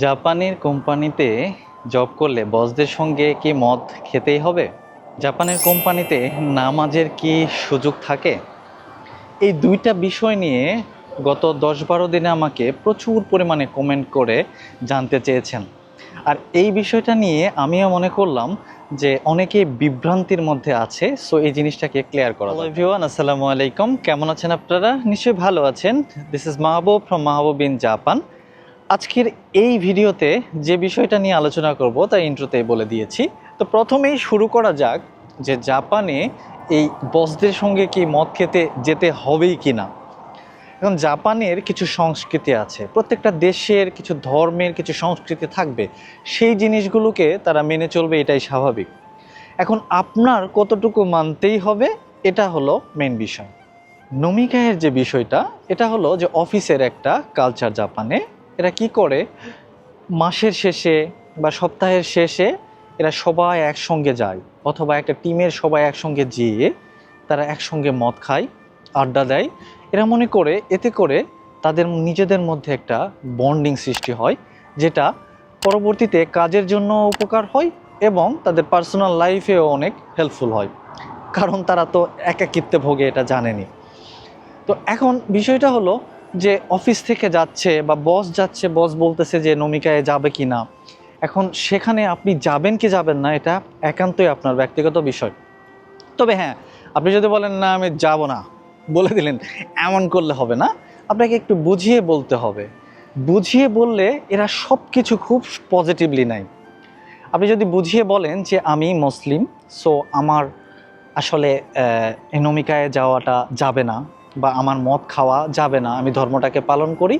জাপানের কোম্পানিতে জব করলে বসদের সঙ্গে কি মদ খেতেই হবে? জাপানের কোম্পানিতে নামাজের কি সুযোগ থাকে? এই দুইটা বিষয় নিয়ে গত দশ বারো দিনে আমাকে প্রচুর পরিমাণে কমেন্ট করে জানতে চেয়েছেন। আর এই বিষয়টা নিয়ে আমিও মনে করলাম যে অনেকে বিভ্রান্তির মধ্যে আছে সো এই জিনিসটাকে ক্লিয়ার করা হ্যালো এভরিওয়ান আসসালামু আলাইকুম। কেমন আছেন আপনারা? নিশ্চয়ই ভালো আছেন। This is Mahbub from Mahbub in Japan আজকের এই ভিডিওতে যে বিষয়টা নিয়ে আলোচনা করব, তা ইন্ট্রোতেই বলে দিয়েছি। তো প্রথমেই শুরু করা যাক যে জাপানে এই বসদের সঙ্গে কি মদ খেতে যেতে হবেই কি না এখন জাপানের কিছু সংস্কৃতি আছে, প্রত্যেকটা দেশের কিছু ধর্মের কিছু সংস্কৃতি থাকবে, সেই জিনিসগুলোকে তারা মেনে চলবে, এটাই স্বাভাবিক। এখন আপনার কতটুকু মানতেই হবে, এটা হলো মেন বিষয়। নমিকায়ের যে বিষয়টা, এটা হলো যে অফিসের একটা কালচার জাপানে এরা কি করে? মাসের শেষে বা সপ্তাহের শেষে এরা সবাই একসঙ্গে যায়, অথবা একটা টিমের সবাই একসঙ্গে যেয়ে তারা একসঙ্গে মদ খায়, আড্ডা দেয়। এরা মনে করে, এতে করে তাদের নিজেদের মধ্যে একটা বন্ডিং সৃষ্টি হয়, যেটা পরবর্তীতে কাজের জন্য উপকার হয় এবং তাদের পার্সোনাল লাইফেও অনেক হেল্পফুল হয়, কারণ তারা তো একাকিত্বে ভোগে, এটা জানেনি। তো এখন বিষয়টা হলো যে অফিস থেকে যাচ্ছে বা বস যাচ্ছে, বস বলতেছে যে নমিকায় যাবে কি না। এখন সেখানে আপনি যাবেন কি যাবেন না, এটা একান্তই আপনার ব্যক্তিগত বিষয়। তবে হ্যাঁ আপনি যদি বলেন, না, আমি যাব না, বলে দিলেন, এমন করলে হবে না। আপনাকে একটু বুঝিয়ে বলতে হবে। বুঝিয়ে বললে এরা সব কিছু খুব পজিটিভলি নেয়। আপনি যদি বুঝিয়ে বলেন যে আমি মুসলিম সো আমার আসলে নমিকায় যাওয়াটা যাবে না বা আমার মদ খাওয়া যাবে না, আমি ধর্মটাকে পালন করি,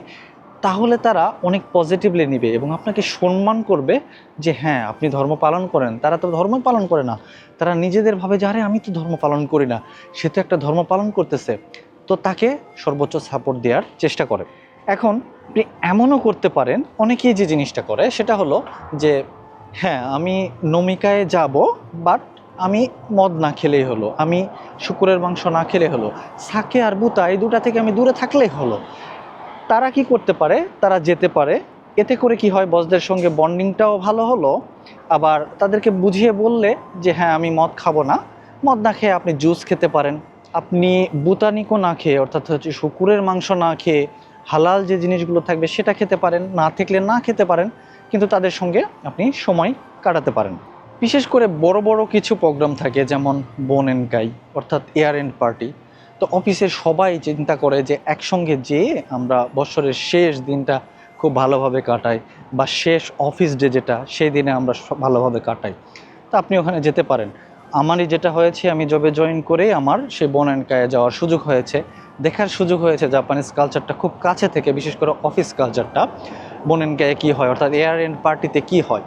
তাহলে তারা অনেক পজিটিভলি নেবে এবং আপনাকে সম্মান করবে যে হ্যাঁ আপনি ধর্ম পালন করেন। তারা তো ধর্ম পালন করে না। তারা নিজেদের ভাবে যে, আরে, আমি তো ধর্ম পালন করি না। সে তো একটা ধর্ম পালন করতেছে। তো তাকে সর্বোচ্চ সাপোর্ট দেওয়ার চেষ্টা করে। এখন আপনি এমনও করতে পারেন, অনেকেই যে জিনিসটা করে, সেটা হলো যে হ্যাঁ আমি নমিকায় যাব বাট আমি মদ না খেলেই হলো, আমি শুকুরের মাংস না খেলে হলো, সাকে আর বুতা এই দুটা থেকে আমি দূরে থাকলেই হলো। তারা কি করতে পারে? তারা যেতে পারে। এতে করে কি হয়? বসদের সঙ্গে বন্ডিংটাও ভালো হলো। আবার তাদেরকে বুঝিয়ে বললে যে হ্যাঁ আমি মদ খাব না। মদ না খেয়ে আপনি জুস খেতে পারেন। আপনি বুতানিকও না খেয়ে, অর্থাৎ হচ্ছে শুকুরের মাংস না খেয়ে হালাল যে জিনিসগুলো থাকবে সেটা খেতে পারেন, না থাকলে না খেতে পারেন, কিন্তু তাদের সঙ্গে আপনি সময় কাটাতে পারেন। বিশেষ করে বড় বড় কিছু প্রোগ্রাম থাকে, যেমন বোন এন্ড গাই অর্থাৎ এয়ার এন্ড পার্টি তো অফিসের সবাই চিন্তা করে যে একসঙ্গে যেয়ে আমরা বছরের শেষ দিনটা খুব ভালোভাবে কাটাই, বা শেষ অফিস ডে যেটা, সেই দিনে আমরা ভালোভাবে কাটাই। তা আপনি ওখানে যেতে পারেন। আমারই যেটা হয়েছে, আমি জবে জয়েন করে আমার সেই বোন অ্যান্ড কায়ে যাওয়ার সুযোগ হয়েছে। দেখার সুযোগ হয়েছে জাপানিজ কালচারটা খুব কাছে থেকে, বিশেষ করে অফিস কালচারটা বোন অ্যান্ড গায়ে কী হয়, অর্থাৎ এয়ার এন্ড পার্টিতে কী হয়?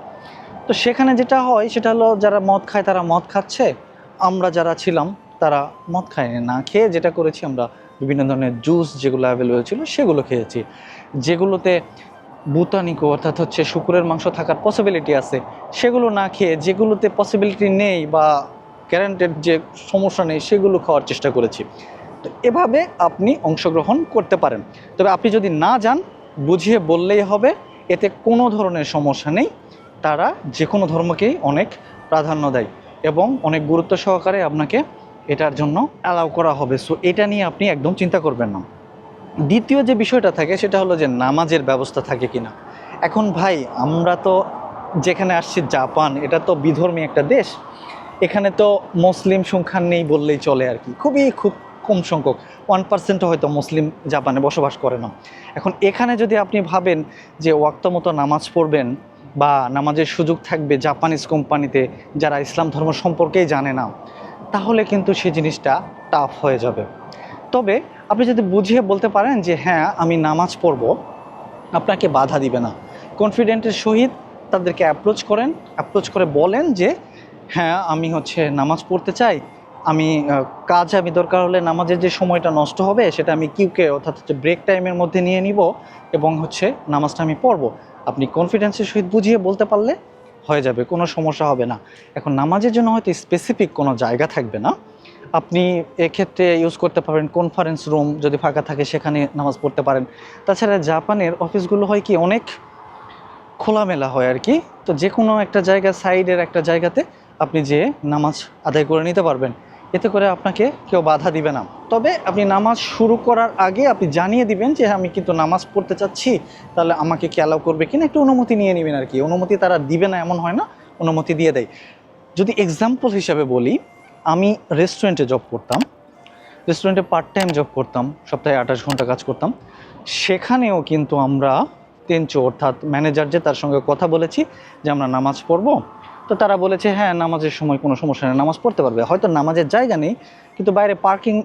তো সেখানে যেটা হয়, সেটা হলো যারা মদ খায়, তারা মদ খাচ্ছে। আমরা যারা ছিলাম, তারা মদ খায়নি না খেয়ে যেটা করেছি, আমরা বিভিন্ন ধরনের জুস যেগুলো অ্যাভেলেবেল ছিল, সেগুলো খেয়েছি। যেগুলোতে বুতানিকো অর্থাৎ হচ্ছে শুকুরের মাংস থাকার পসিবিলিটি আছে, সেগুলো না খেয়ে যেগুলোতে পসিবিলিটি নেই বা গ্যারান্টেড যে সমস্যা নেই, সেগুলো খাওয়ার চেষ্টা করেছি। তো এভাবে আপনি অংশগ্রহণ করতে পারেন। তবে আপনি যদি না যান, বুঝিয়ে বললেই হবে, এতে কোনো ধরনের সমস্যা নেই। তারা যে কোনো ধর্মকেই অনেক প্রাধান্য দেয় এবং অনেক গুরুত্ব সহকারে আপনাকে এটার জন্য অ্যালাউ করা হবে। সো এটা নিয়ে আপনি একদম চিন্তা করবেন না। দ্বিতীয় যে বিষয়টা থাকে, সেটা হলো যে নামাজের ব্যবস্থা থাকে কিনা। এখন ভাই, আমরা তো যেখানে আসছি, জাপান, এটা তো বিধর্মী একটা দেশ। এখানে তো মুসলিম সংখ্যা নেই বললেই চলে আর কি। খুবই খুব কম সংখ্যক। ওয়ান পার্সেন্টও হয়তো মুসলিম জাপানে বসবাস করে না। এখন এখানে যদি আপনি ভাবেন যে ওয়াক্ত মতো নামাজ পড়বেন বা নামাজের সুযোগ থাকবে জাপানিজ কোম্পানিতে যারা ইসলাম ধর্ম সম্পর্কেই জানে না, তাহলে কিন্তু সেই জিনিসটা টাফ হয়ে যাবে। তবে আপনি যদি বুঝিয়ে বলতে পারেন যে হ্যাঁ আমি নামাজ পড়ব। আপনাকে বাধা দিবে না। কনফিডেন্টের সহিত তাদেরকে অ্যাপ্রোচ করেন। অ্যাপ্রোচ করে বলেন যে হ্যাঁ আমি হচ্ছে নামাজ পড়তে চাই আমি কাজ আমি দরকার হলে নামাজের যে সময়টা নষ্ট হবে, সেটা আমি কিউকে, অর্থাৎ হচ্ছে ব্রেক টাইমের মধ্যে নিয়ে নিব এবং হচ্ছে নামাজটা আমি পড়ব। আপনি কনফিডেন্সের সহিত বুঝিয়ে বলতে পারলে হয়ে যাবে, কোনো সমস্যা হবে না। এখন নামাজের জন্য হয়তো স্পেসিফিক কোনো জায়গা থাকবে না। আপনি এক্ষেত্রে ইউজ করতে পারেন কনফারেন্স রুম যদি ফাঁকা থাকে, সেখানে নামাজ পড়তে পারেন। তাছাড়া জাপানের অফিসগুলো হয় কি, অনেক খোলামেলা হয় আর কি। তো যে কোনো একটা জায়গা সাইডের একটা জায়গাতে আপনি যে নামাজ আদায় করে নিতে পারবেন। এতে করে আপনাকে কেউ বাধা দিবে না। তবে আপনি নামাজ শুরু করার আগে আপনি জানিয়ে দিবেন যে আমি কিন্তু নামাজ পড়তে চাচ্ছি, তাহলে আমাকে কি অ্যালাউ করবে কিনা? একটু অনুমতি নিয়ে নেবেন আর কি। অনুমতি তারা দিবে না, এমন হয় না, অনুমতি দিয়ে দেয়। যদি এক্সাম্পল হিসাবে বলি, আমি রেস্টুরেন্টে জব করতাম রেস্টুরেন্টে পার্ট টাইম জব করতাম, সপ্তাহে আঠাশ ঘণ্টা কাজ করতাম। সেখানেও কিন্তু আমরা তেঞ্চো অর্থাৎ ম্যানেজার যে, তার সঙ্গে কথা বলেছি যে, আমরা নামাজ পড়ব। তো তারা বলেছে হ্যাঁ নামাজের সময় কোনো সমস্যা নেই, নামাজ পড়তে পারবে। হয়তো নামাজের জায়গা নেই, কিন্তু বাইরে পার্কিং,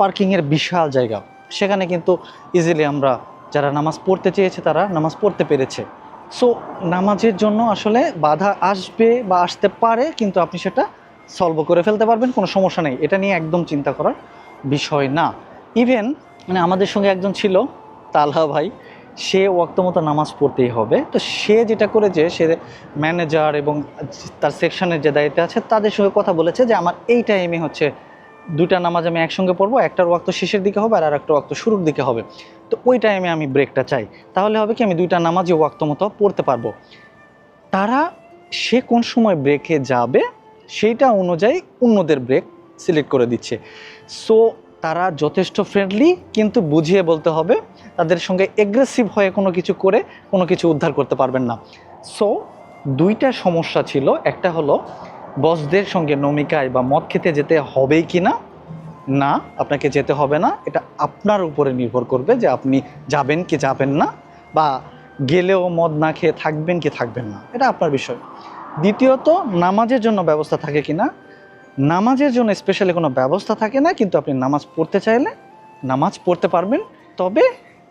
পার্কিংয়ের বিশাল জায়গা। সেখানে কিন্তু ইজিলি আমরা, যারা নামাজ পড়তে চেয়েছে তারা নামাজ পড়তে পেরেছে। সো নামাজের জন্য আসলে বাধা আসবে বা আসতে পারে, কিন্তু আপনি সেটা সলভ করে ফেলতে পারবেন, কোনো সমস্যা নেই। এটা নিয়ে একদম চিন্তা করার বিষয় না। ইভেন মানে আমাদের সঙ্গে একজন ছিল, তালহা ভাই সে মতো নামাজ পড়তেই হবে। তো সে যেটা করেছে, সে ম্যানেজার এবং তার সেকশনের যে দায়িত্বে আছে, তাদের সঙ্গে কথা বলেছে যে, আমার এই টাইমে হচ্ছে দুটা নামাজ আমি একসঙ্গে পড়ব, একটার ওয়াক্ত শেষের দিকে হবে আর একটা ওয়াক্ত শুরুর দিকে হবে। তো ওই টাইমে আমি ব্রেকটা চাই। তাহলে হবে কি, আমি দুইটা নামাজই ওয়াক্ত মতো পড়তে পারব। তারা সে কোন সময় ব্রেকে যাবে, সেইটা অনুযায়ী অন্যদের ব্রেক সিলেক্ট করে দিচ্ছে। সো তারা যথেষ্ট ফ্রেন্ডলি কিন্তু বুঝিয়ে বলতে হবে তাদের সঙ্গে এগ্রেসিভ হয়ে কোনো কিছু করে কোনো কিছু উদ্ধার করতে পারবেন না। সো দুইটা সমস্যা ছিল। একটা হলো বসদের সঙ্গে নমিকায় বা মদ খেতে যেতে হবেই কি না? না, আপনাকে যেতে হবে না। এটা আপনার উপরে নির্ভর করবে যে আপনি যাবেন কি যাবেন না বা গেলেও মদ না খেয়ে থাকবেন কি থাকবেন না। এটা আপনার বিষয়। দ্বিতীয়ত, নামাজের জন্য ব্যবস্থা থাকে কি না? নামাজের জন্য স্পেশালি কোনো ব্যবস্থা থাকে না, কিন্তু আপনি নামাজ পড়তে চাইলে নামাজ পড়তে পারবেন। তবে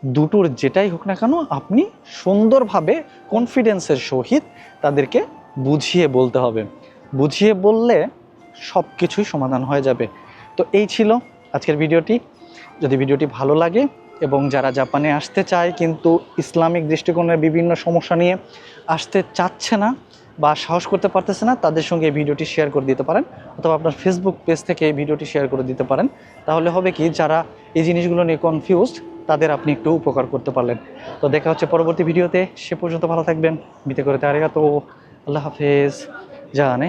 দুটোর যেটাই হোক না কেন, আপনি সুন্দরভাবে কনফিডেন্সের সহিত তাদেরকে বুঝিয়ে বলতে হবে। বুঝিয়ে বললে সব কিছুই সমাধান হয়ে যাবে। তো এই ছিল আজকের ভিডিওটি। যদি ভিডিওটি ভালো লাগে এবং যারা জাপানে আসতে চায় কিন্তু ইসলামিক দৃষ্টিকোণের বিভিন্ন সমস্যা নিয়ে আসতে চাচ্ছে না বা সাহস করতে পারতেছে না, তাদের সঙ্গে এই ভিডিওটি শেয়ার করে দিতে পারেন অথবা আপনার ফেসবুক পেজ থেকে এই ভিডিওটি শেয়ার করে দিতে পারেন। তাহলে হবে কি, যারা এই জিনিসগুলো নিয়ে কনফিউজড তাদের আপনি একটু উপকার করতে পারলেন। তো দেখা হচ্ছে পরবর্তী ভিডিওতে। সে পর্যন্ত ভালো থাকবেন। মিতে করে তারিখা তো আল্লাহ হাফেজ। জানে